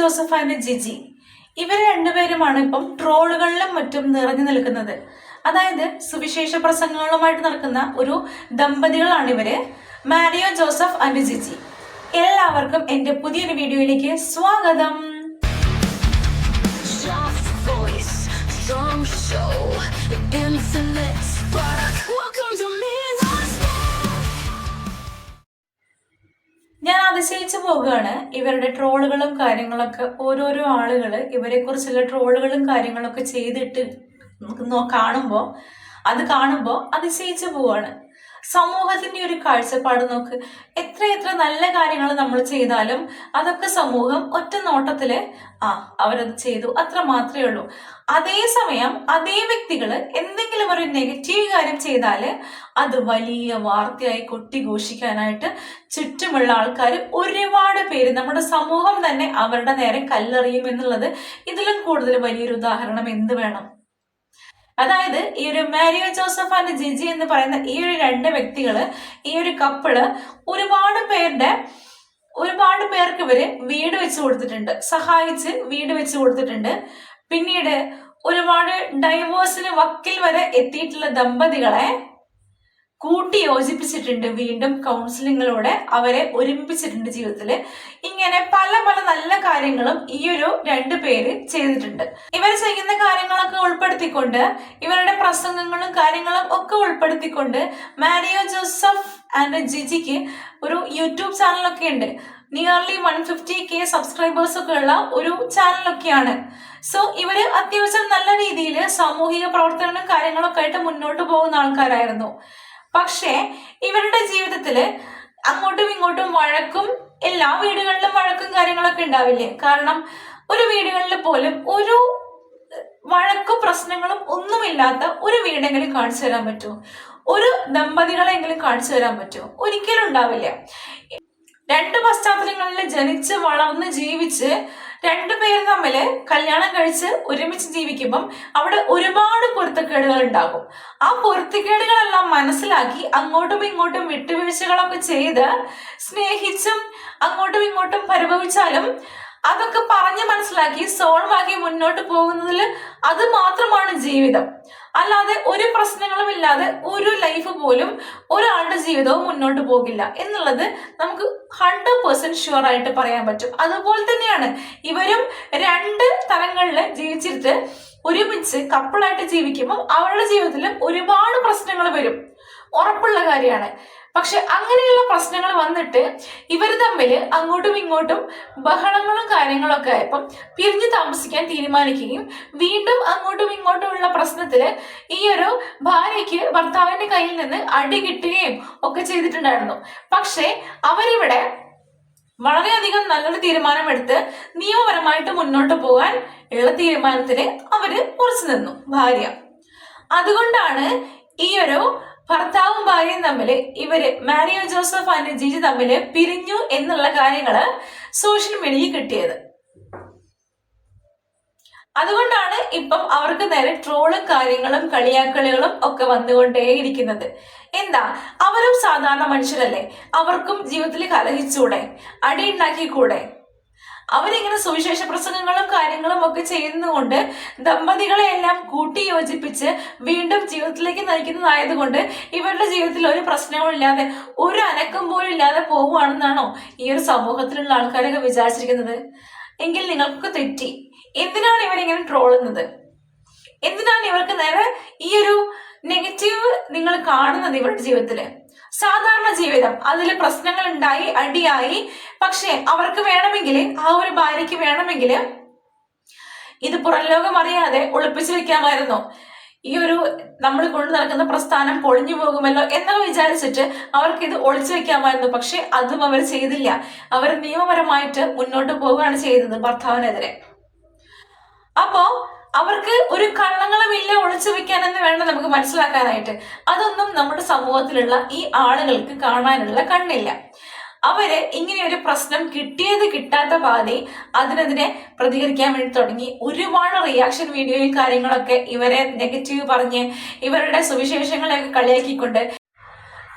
Joseph and Jiji. ഇവർ രണ്ടുപേരുമാണ് ഇപ്പം ട്രോളുകളിലും മറ്റും നിറഞ്ഞു നിൽക്കുന്നത്. അതായത് സുവിശേഷ പ്രസംഗങ്ങളുമായിട്ട് നടക്കുന്ന ഒരു ദമ്പതികളാണ് ഇവർ. Mario Joseph and Jiji. എല്ലാവർക്കും എന്റെ പുതിയൊരു വീഡിയോയിലേക്ക് സ്വാഗതം. Show. അതിശയിച്ചു പോവുകയാണ്. ഇവരുടെ ട്രോളുകളും കാര്യങ്ങളൊക്കെ ഓരോരോ ആളുകൾ ഇവരെ കുറിച്ചുള്ള ട്രോളുകളും കാര്യങ്ങളൊക്കെ ചെയ്തിട്ട് കാണുമ്പോൾ അത് കാണുമ്പോൾ അതിശയിച്ചു പോവാണ്. സമൂഹത്തിന്റെ ഒരു കാഴ്ചപ്പാട് നോക്ക്. എത്ര എത്ര നല്ല കാര്യങ്ങൾ നമ്മൾ ചെയ്താലും അതൊക്കെ സമൂഹം ഒറ്റ നോട്ടത്തിൽ ആ അവരത് ചെയ്തു. അത്ര മാത്രമേ ഉള്ളൂ. അതേസമയം അതേ വ്യക്തികൾ എന്തെങ്കിലും ഒരു നെഗറ്റീവ് കാര്യം ചെയ്താൽ അത് വലിയ വാർത്തയായി കൊട്ടിഘോഷിക്കാനായിട്ട് ചുറ്റുമുള്ള ആൾക്കാർ ഒരുപാട് പേര് നമ്മുടെ സമൂഹം തന്നെ അവരുടെ നേരെ കല്ലെറിയും എന്നുള്ളത് ഇതിലും കൂടുതൽ വലിയൊരു ഉദാഹരണം എന്ത് വേണം? അതായത് ഈ ഒരു മാരിയോ ജോസഫ് ആൻഡ് ജിജി എന്ന് പറയുന്ന ഈ ഒരു രണ്ട് വ്യക്തികൾ ഈ ഒരു കപ്പിൾ ഒരുപാട് പേരുടെ ഒരുപാട് പേർക്ക് ഇവർ വീട് വെച്ച് കൊടുത്തിട്ടുണ്ട്. സഹായിച്ച് വീട് വെച്ച് കൊടുത്തിട്ടുണ്ട്. പിന്നീട് ഒരുപാട് ഡൈവോഴ്സിന് വക്കിൽ വരെ എത്തിയിട്ടുള്ള ദമ്പതികളെ കൂട്ടി യോജിപ്പിച്ചിട്ടുണ്ട് വീണ്ടും കൗൺസിലിങ്ങിലൂടെ അവരെ ഒരുമിപ്പിച്ചിട്ടുണ്ട് ജീവിതത്തിൽ ഇങ്ങനെ പല പല നല്ല കാര്യങ്ങളും ഈ ഒരു രണ്ടു പേര് ചെയ്തിട്ടുണ്ട്. ഇവർ ചെയ്യുന്ന കാര്യങ്ങളൊക്കെ ഉൾപ്പെടുത്തിക്കൊണ്ട് ഇവരുടെ പ്രസംഗങ്ങളും കാര്യങ്ങളും ഒക്കെ ഉൾപ്പെടുത്തിക്കൊണ്ട് മാരിയോ ജോസഫ് ആൻഡ് ജിജിക്ക് ഒരു യൂട്യൂബ് ചാനലൊക്കെ ഉണ്ട്. Nearly one fifty K subscribers ഒക്കെ ഉള്ള ഒരു ചാനലൊക്കെയാണ്. സോ ഇവർ അത്യാവശ്യം നല്ല രീതിയിൽ സാമൂഹിക പ്രവർത്തനങ്ങളും കാര്യങ്ങളൊക്കെ ആയിട്ട് മുന്നോട്ട് പോകുന്ന ആൾക്കാരായിരുന്നു. പക്ഷേ ഇവരുടെ ജീവിതത്തിൽ അങ്ങോട്ടും ഇങ്ങോട്ടും വഴക്കും എല്ലാ വീടുകളിലും വഴക്കും കാര്യങ്ങളൊക്കെ ഉണ്ടാവില്ലേ? കാരണം ഒരു വീടുകളിൽ പോലും ഒരു വഴക്കും പ്രശ്നങ്ങളും ഒന്നുമില്ലാത്ത ഒരു വീടെങ്കിലും കാണിച്ചു തരാൻ പറ്റുമോ? ഒരു ദമ്പതികളെങ്കിലും കാണിച്ചു തരാൻ പറ്റുമോ? ഒരിക്കലും ഉണ്ടാവില്ല. രണ്ട് പശ്ചാത്തലങ്ങളിൽ ജനിച്ച് വളർന്ന് ജീവിച്ച് രണ്ടുപേർ തമ്മിൽ കല്യാണം കഴിച്ച് ഒരുമിച്ച് ജീവിക്കുമ്പം അവിടെ ഒരുപാട് പൊരുത്തക്കേടുകൾ ഉണ്ടാകും. ആ പൊരുത്തക്കേടുകളെല്ലാം മനസ്സിലാക്കി അങ്ങോട്ടും ഇങ്ങോട്ടും വിട്ടുവീഴ്ചകളൊക്കെ ചെയ്ത് സ്നേഹിച്ചും അങ്ങോട്ടും ഇങ്ങോട്ടും പരിഭവിച്ചാലും അതൊക്കെ പറഞ്ഞ് മനസ്സിലാക്കി സോൾവ് ആക്കി മുന്നോട്ട് പോകുന്നതിൽ അത് മാത്രമാണ് ജീവിതം. അല്ലാതെ ഒരു പ്രശ്നങ്ങളും ഇല്ലാതെ ഒരു ലൈഫ് പോലും ഒരാളുടെ ജീവിതവും മുന്നോട്ട് പോകില്ല എന്നുള്ളത് നമുക്ക് ഹൺഡ്രഡ് പെർസെന്റ് ഷുവർ ആയിട്ട് പറയാൻ പറ്റും. അതുപോലെ തന്നെയാണ് ഇവരും രണ്ട് തലങ്ങളിൽ ജീവിച്ചിട്ട് ഒരുമിച്ച് കപ്പിളായിട്ട് ജീവിക്കുമ്പോൾ അവരുടെ ജീവിതത്തിൽ ഒരുപാട് പ്രശ്നങ്ങൾ വരും. ഉറപ്പുള്ള കാര്യമാണ്. പക്ഷെ അങ്ങനെയുള്ള പ്രശ്നങ്ങൾ വന്നിട്ട് ഇവർ തമ്മിൽ അങ്ങോട്ടും ഇങ്ങോട്ടും ബഹളങ്ങളും കാര്യങ്ങളൊക്കെ ആയപ്പം പിരിഞ്ഞു താമസിക്കാൻ തീരുമാനിക്കുകയും വീണ്ടും അങ്ങോട്ടും ഇങ്ങോട്ടും ഉള്ള പ്രശ്നത്തിൽ ഈ ഒരു ഭാര്യയ്ക്ക് ഭർത്താവിന്റെ കയ്യിൽ നിന്ന് അടി കിട്ടുകയും ഒക്കെ ചെയ്തിട്ടുണ്ടായിരുന്നു. പക്ഷേ അവരിവിടെ വളരെയധികം നല്ലൊരു തീരുമാനമെടുത്ത് നിയമപരമായിട്ട് മുന്നോട്ട് പോകാൻ ഉള്ള തീരുമാനത്തിന് അവർ ഉറച്ചു നിന്നു ഭാര്യ. അതുകൊണ്ടാണ് ഈ ഒരു ഭർത്താവും ഭാര്യയും തമ്മിൽ ഇവർ മാരിയോ ജോസഫ് ആൻഡ് ജിജി തമ്മിൽ പിരിഞ്ഞു എന്നുള്ള കാര്യങ്ങൾ സോഷ്യൽ മീഡിയയിൽ കിട്ടിയത്. അതുകൊണ്ടാണ് ഇപ്പം അവർക്ക് നേരെ ട്രോളും കാര്യങ്ങളും കളിയാക്കളികളും ഒക്കെ വന്നുകൊണ്ടേയിരിക്കുന്നത്. എന്താ? അവരും സാധാരണ മനുഷ്യരല്ലേ? അവർക്കും ജീവിതത്തിൽ കലഹിച്ചൂടെ? അടി ഉണ്ടാക്കിക്കൂടെ അവരിങ്ങനെ സുവിശേഷ പ്രസംഗങ്ങളും കാര്യങ്ങളും ഒക്കെ ചെയ്യുന്നതുകൊണ്ട് ദമ്പതികളെ എല്ലാം കൂട്ടി യോജിപ്പിച്ച് വീണ്ടും ജീവിതത്തിലേക്ക് നയിക്കുന്നതായതുകൊണ്ട് ഇവരുടെ ജീവിതത്തിൽ ഒരു പ്രശ്നവും ഇല്ലാതെ ഒരു അനക്കം പോലും ഇല്ലാതെ പോവുകയാണെന്നാണോ ഈ ഒരു സമൂഹത്തിലുള്ള ആൾക്കാരൊക്കെ വിചാരിച്ചിരിക്കുന്നത്? എങ്കിൽ നിങ്ങൾക്ക് തെറ്റി. എന്തിനാണ് ഇവരിങ്ങനെ ട്രോളുന്നത് എന്തിനാണ് ഇവർക്ക് നേരെ ഈ ഒരു നെഗറ്റീവ് നിങ്ങൾ കാണുന്നത് ഇവരുടെ ജീവിതത്തിൽ? സാധാരണ ജീവിതം. അതിൽ പ്രശ്നങ്ങൾ ഉണ്ടായി അടിയായി. പക്ഷേ അവർക്ക് വേണമെങ്കിൽ ആ ഒരു ഭാര്യയ്ക്ക് വേണമെങ്കിൽ ഇത് പുറം ലോകം അറിയാതെ ഒളിപ്പിച്ചു വെക്കാമായിരുന്നു. ഈ ഒരു നമ്മൾ കൊണ്ടു നടക്കുന്ന പ്രസ്ഥാനം പൊളിഞ്ഞു പോകുമല്ലോ എന്നൊക്കെ വിചാരിച്ചിട്ട് അവർക്ക് ഇത് ഒളിച്ചു വെക്കാമായിരുന്നു. പക്ഷെ അതും അവർ ചെയ്തില്ല. അവർ നിയമപരമായിട്ട് മുന്നോട്ട് പോവുകയാണ് ചെയ്തത് ഭർത്താവിനെതിരെ. അപ്പോ അവർക്ക് ഒരു കള്ളങ്ങളുമില്ല ഒളിച്ചു വെക്കാനെന്ന് വേണം നമുക്ക് മനസ്സിലാക്കാനായിട്ട്. അതൊന്നും നമ്മുടെ സമൂഹത്തിലുള്ള ഈ ആളുകൾക്ക് കാണാനുള്ള കണ്ണില്ല. അവർ ഇങ്ങനെ ഒരു പ്രശ്നം കിട്ടിയത് കിട്ടാത്ത പാതി അതിനെതിരെ പ്രതികരിക്കാൻ വേണ്ടി തുടങ്ങി. ഒരുപാട് റിയാക്ഷൻ വീഡിയോയിൽ കാര്യങ്ങളൊക്കെ ഇവരെ നെഗറ്റീവ് പറഞ്ഞ് ഇവരുടെ സുവിശേഷങ്ങളെയൊക്കെ കളിയാക്കിക്കൊണ്ട്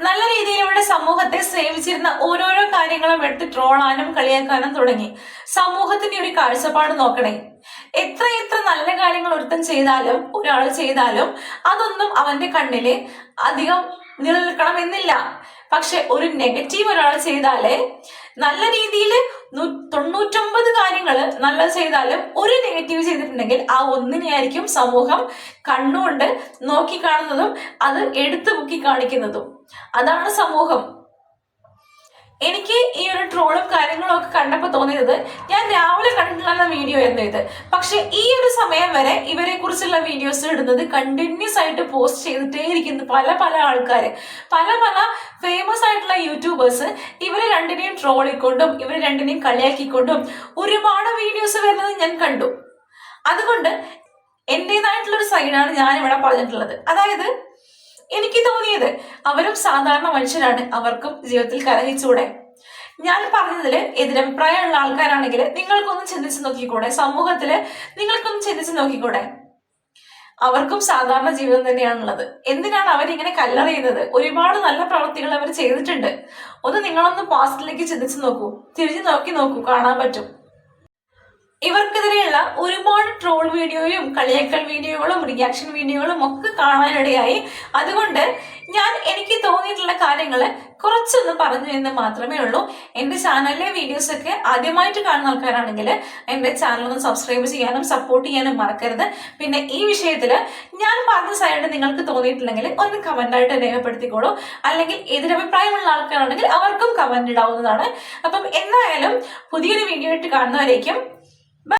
നല്ല രീതിയിൽ ഇവിടെ സമൂഹത്തെ സേവിച്ചിരുന്ന ഓരോരോ കാര്യങ്ങളും എടുത്ത് ട്രോളാനും കളിയാക്കാനും തുടങ്ങി. സമൂഹത്തിന്റെ ഒരു കാഴ്ചപ്പാട് നോക്കണേ. എത്ര എത്ര നല്ല കാര്യങ്ങൾ ഒരുത്തൻ ചെയ്താലും ഒരാൾ ചെയ്താലും അതൊന്നും അവന്റെ കണ്ണിൽ അധികം നിലനിൽക്കണമെന്നില്ല. പക്ഷെ ഒരു നെഗറ്റീവ് ഒരാൾ ചെയ്താലേ നല്ല രീതിയിൽ തൊണ്ണൂറ്റൊമ്പത് കാര്യങ്ങൾ നല്ലത് ചെയ്താലും ഒരു നെഗറ്റീവ് ചെയ്തിട്ടുണ്ടെങ്കിൽ ആ ഒന്നിനെയായിരിക്കും സമൂഹം കണ്ണുകൊണ്ട് നോക്കി കാണുന്നതും അത് എടുത്തു പൊക്കി കാണിക്കുന്നതും. അതാണ് സമൂഹം. എനിക്ക് ഈ ഒരു ട്രോളും കാര്യങ്ങളും ഒക്കെ കണ്ടപ്പോൾ തോന്നിയത് ഞാൻ രാവിലെ കണ്ടിട്ടുള്ള വീഡിയോ ആയിരുന്നു ഇത്. പക്ഷെ ഈ ഒരു സമയം വരെ ഇവരെ കുറിച്ചുള്ള വീഡിയോസ് ഇടുന്നത് കണ്ടിന്യൂസ് ആയിട്ട് പോസ്റ്റ് ചെയ്തിട്ടേ ഇരിക്കുന്നു പല പല ആൾക്കാർ പല പല ഫേമസ് ആയിട്ടുള്ള യൂട്യൂബേഴ്സ് ഇവരെ രണ്ടിനെയും ട്രോളിക്കൊണ്ടും ഇവരെ രണ്ടിനെയും കളിയാക്കിക്കൊണ്ടും ഒരുപാട് വീഡിയോസ് വരുന്നത് ഞാൻ കണ്ടു. അതുകൊണ്ട് എന്റെതായിട്ടുള്ളൊരു സൈഡാണ് ഞാൻ ഇവിടെ പറഞ്ഞിട്ടുള്ളത്. അതായത് എനിക്ക് തോന്നിയത്. അവരും സാധാരണ മനുഷ്യരാണ്. അവർക്കും ജീവിതത്തിൽ കലഹിച്ചൂടെ ഞാൻ പറഞ്ഞതിൽ എതിരഭിപ്രായമുള്ള ആൾക്കാരാണെങ്കിൽ നിങ്ങൾക്കൊന്ന് ചിന്തിച്ചു നോക്കിക്കൂടെ? സമൂഹത്തിൽ നിങ്ങൾക്കൊന്ന് ചിന്തിച്ചു നോക്കിക്കൂടെ? അവർക്കും സാധാരണ ജീവിതം തന്നെയാണുള്ളത്. എന്തിനാണ് അവരിങ്ങനെ കല്ലറിയുന്നത്? ഒരുപാട് നല്ല പ്രവൃത്തികൾ അവർ ചെയ്തിട്ടുണ്ട്. ഒന്ന് നിങ്ങളൊന്ന് പാസ്റ്റിലേക്ക് ചിന്തിച്ചു നോക്കൂ. തിരിഞ്ഞു നോക്കി നോക്കൂ. കാണാൻ പറ്റും. ഇവർക്കെതിരെയുള്ള ഒരുപാട് ട്രോൾ വീഡിയോയും കളിയാക്കൽ വീഡിയോകളും റിയാക്ഷൻ വീഡിയോകളും ഒക്കെ കാണാനിടയായി. അതുകൊണ്ട് ഞാൻ എനിക്ക് തോന്നിയിട്ടുള്ള കാര്യങ്ങൾ കുറച്ചൊന്ന് പറഞ്ഞു എന്ന് മാത്രമേ ഉള്ളൂ. എന്റെ ചാനലിലെ വീഡിയോസൊക്കെ ആദ്യമായിട്ട് കാണുന്ന ആൾക്കാരാണെങ്കിൽ എന്റെ ചാനൽ ഒന്ന് സബ്സ്ക്രൈബ് ചെയ്യാനും സപ്പോർട്ട് ചെയ്യാനും മറക്കരുത്. പിന്നെ ഈ വിഷയത്തിൽ ഞാൻ പറഞ്ഞ സൈഡ് നിങ്ങൾക്ക് തോന്നിയിട്ടില്ലെങ്കിൽ ഒന്ന് കമന്റായിട്ട് രേഖപ്പെടുത്തിക്കോളൂ. അല്ലെങ്കിൽ എതിരഭിപ്രായമുള്ള ആൾക്കാരാണെങ്കിൽ അവർക്കും കമന്റ് ഇടാവുന്നതാണ്. അപ്പം എന്തായാലും പുതിയൊരു വീഡിയോ ആയിട്ട് കാണുന്നവരേക്കും